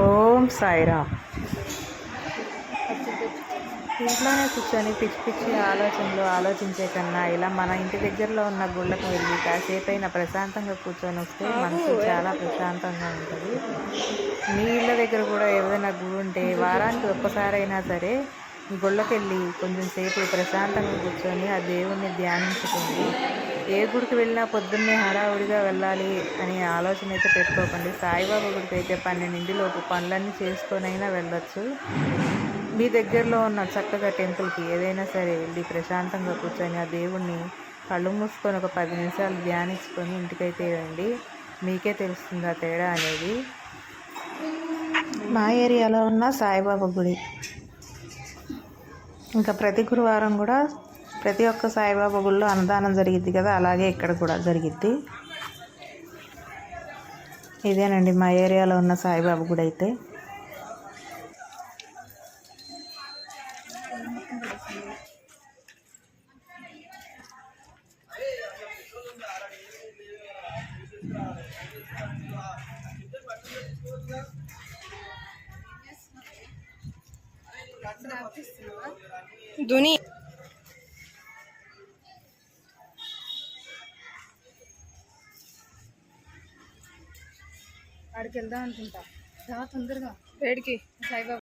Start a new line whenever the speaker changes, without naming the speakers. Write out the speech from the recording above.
ఓం సాయిరామ్ ఇంట్లోనే కూర్చొని పిచ్చి పిచ్చి ఆలోచనలు ఆలోచించే కన్నా ఇలా మన ఇంటి దగ్గరలో ఉన్న గుళ్ళకు వెళ్ళి కాసేపు అయినా ప్రశాంతంగా కూర్చొని వస్తే మనసు చాలా ప్రశాంతంగా ఉంటుంది. మీ ఇళ్ళ దగ్గర కూడా ఏదైనా గుడి ఉంటే వారానికి ఒక్కసారైనా సరే గుళ్ళకి వెళ్ళి కొంచెం సేపు ప్రశాంతంగా కూర్చొని ఆ దేవుణ్ణి ధ్యానించుకోండి. ఏ గుడికి వెళ్ళినా పొద్దున్నే హడావుడిగా వెళ్ళాలి అనే ఆలోచన అయితే పెట్టుకోకండి. సాయిబాబా గుడికి అయితే పన్నెండింటిలోపు పనులన్నీ చేసుకొనైనా వెళ్ళొచ్చు. మీ దగ్గరలో ఉన్న చక్కగా టెంపుల్కి ఏదైనా సరే వెళ్ళి ప్రశాంతంగా కూర్చొని ఆ దేవుణ్ణి కళ్ళు మూసుకొని ఒక పది నిమిషాలు ధ్యానించుకొని ఇంటికైతే రండి. మీకే తెలుస్తుంది ఆ తేడా అనేది? మా ఏరియాలో ఉన్న సాయిబాబా గుడి. ఇంకా ప్రతి గురువారం కూడా ప్రతి ఒక్క సాయిబాబా గుడిలో అన్నదానం జరిగిద్ది కదా అలాగే ఇక్కడ కూడా జరిగిద్ది. ఇదేనండి మా ఏరియాలో ఉన్న సాయిబాబా గుడి అయితే.
దుని
ఆడికి వెళ్దాం అనుకుంటా. రా తొందరగా.
వేడికి.
సాయిబాబా